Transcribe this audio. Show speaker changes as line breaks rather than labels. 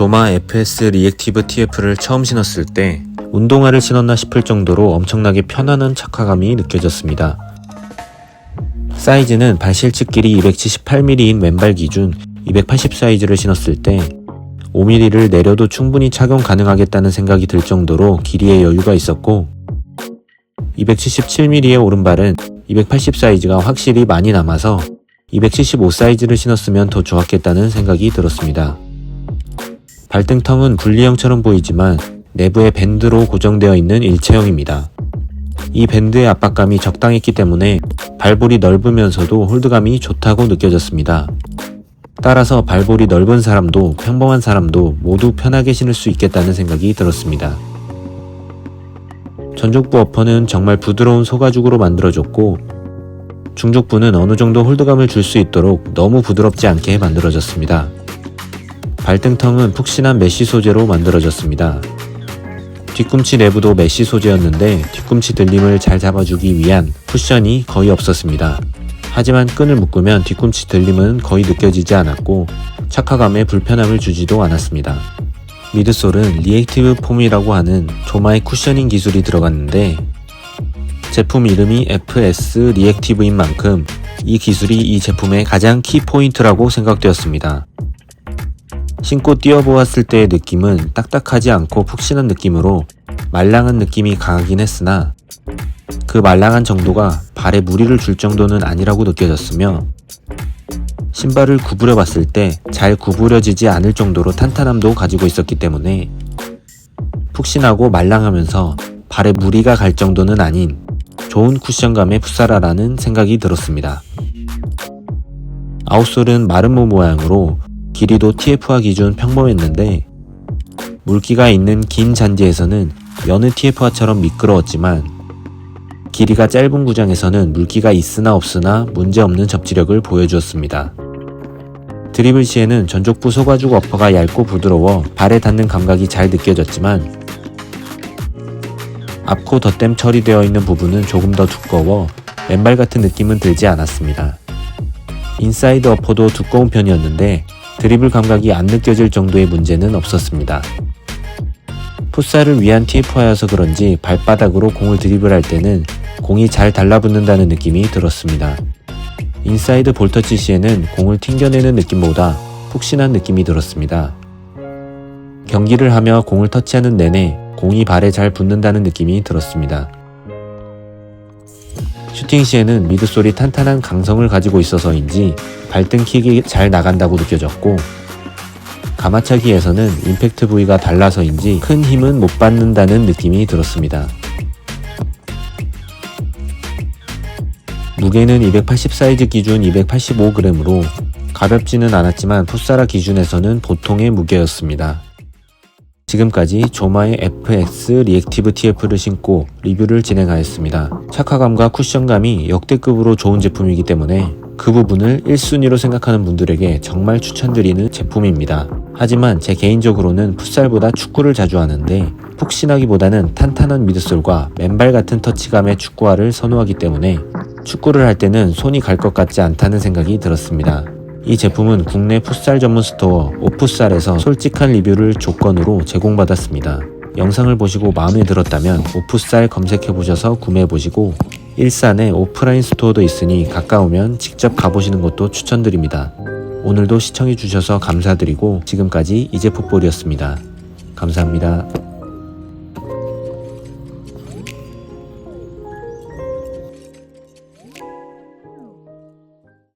조마 FS 리액티브 TF를 처음 신었을 때 운동화를 신었나 싶을 정도로 엄청나게 편안한 착화감이 느껴졌습니다. 사이즈는 발 실측 길이 278mm인 왼발 기준 280 사이즈를 신었을 때 5mm를 내려도 충분히 착용 가능하겠다는 생각이 들 정도로 길이에 여유가 있었고 277mm의 오른발은 280 사이즈가 확실히 많이 남아서 275 사이즈를 신었으면 더 좋았겠다는 생각이 들었습니다. 발등텅은 분리형처럼 보이지만 내부에 밴드로 고정되어 있는 일체형입니다. 이 밴드의 압박감이 적당했기 때문에 발볼이 넓으면서도 홀드감이 좋다고 느껴졌습니다. 따라서 발볼이 넓은 사람도 평범한 사람도 모두 편하게 신을 수 있겠다는 생각이 들었습니다. 전족부 어퍼는 정말 부드러운 소가죽으로 만들어졌고 중족부는 어느 정도 홀드감을 줄 수 있도록 너무 부드럽지 않게 만들어졌습니다. 발등텅은 푹신한 메쉬 소재로 만들어졌습니다. 뒤꿈치 내부도 메쉬 소재였는데 뒤꿈치 들림을 잘 잡아주기 위한 쿠션이 거의 없었습니다. 하지만 끈을 묶으면 뒤꿈치 들림은 거의 느껴지지 않았고 착화감에 불편함을 주지도 않았습니다. 미드솔은 리액티브 폼이라고 하는 조마의 쿠셔닝 기술이 들어갔는데 제품 이름이 FS 리액티브인 만큼 이 기술이 이 제품의 가장 키 포인트라고 생각되었습니다. 신고 뛰어보았을 때의 느낌은 딱딱하지 않고 푹신한 느낌으로 말랑한 느낌이 강하긴 했으나 그 말랑한 정도가 발에 무리를 줄 정도는 아니라고 느껴졌으며 신발을 구부려 봤을 때 잘 구부려지지 않을 정도로 탄탄함도 가지고 있었기 때문에 푹신하고 말랑하면서 발에 무리가 갈 정도는 아닌 좋은 쿠션감의 풋사라라는 생각이 들었습니다. 아웃솔은 마름모 모양으로 길이도 TF화 기준 평범했는데 물기가 있는 긴 잔디에서는 여느 TF화처럼 미끄러웠지만 길이가 짧은 구장에서는 물기가 있으나 없으나 문제없는 접지력을 보여주었습니다. 드리블 시에는 전족부 소가죽 어퍼가 얇고 부드러워 발에 닿는 감각이 잘 느껴졌지만 앞코 덧댐 처리되어 있는 부분은 조금 더 두꺼워 맨발 같은 느낌은 들지 않았습니다. 인사이드 어퍼도 두꺼운 편이었는데 드리블 감각이 안 느껴질 정도의 문제는 없었습니다. 풋살을 위한 TF화여서 그런지 발바닥으로 공을 드리블할 때는 공이 잘 달라붙는다는 느낌이 들었습니다. 인사이드 볼터치 시에는 공을 튕겨내는 느낌보다 푹신한 느낌이 들었습니다. 경기를 하며 공을 터치하는 내내 공이 발에 잘 붙는다는 느낌이 들었습니다. 슈팅 시에는 미드솔이 탄탄한 강성을 가지고 있어서인지 발등 킥이 잘 나간다고 느껴졌고 가마차기에서는 임팩트 부위가 달라서인지 큰 힘은 못 받는다는 느낌이 들었습니다. 무게는 280 사이즈 기준 285g으로 가볍지는 않았지만 풋사라 기준에서는 보통의 무게였습니다. 지금까지 조마의 FX 리액티브 TF를 신고 리뷰를 진행하였습니다. 착화감과 쿠션감이 역대급으로 좋은 제품이기 때문에 그 부분을 1순위로 생각하는 분들에게 정말 추천드리는 제품입니다. 하지만 제 개인적으로는 풋살보다 축구를 자주 하는데 푹신하기보다는 탄탄한 미드솔과 맨발 같은 터치감의 축구화를 선호하기 때문에 축구를 할 때는 손이 갈 것 같지 않다는 생각이 들었습니다. 이 제품은 국내 풋살 전문 스토어 오풋살에서 솔직한 리뷰를 조건으로 제공받았습니다. 영상을 보시고 마음에 들었다면 오풋살 검색해 보셔서 구매해 보시고 일산에 오프라인 스토어도 있으니 가까우면 직접 가보시는 것도 추천드립니다. 오늘도 시청해 주셔서 감사드리고 지금까지 이제풋볼이었습니다. 감사합니다.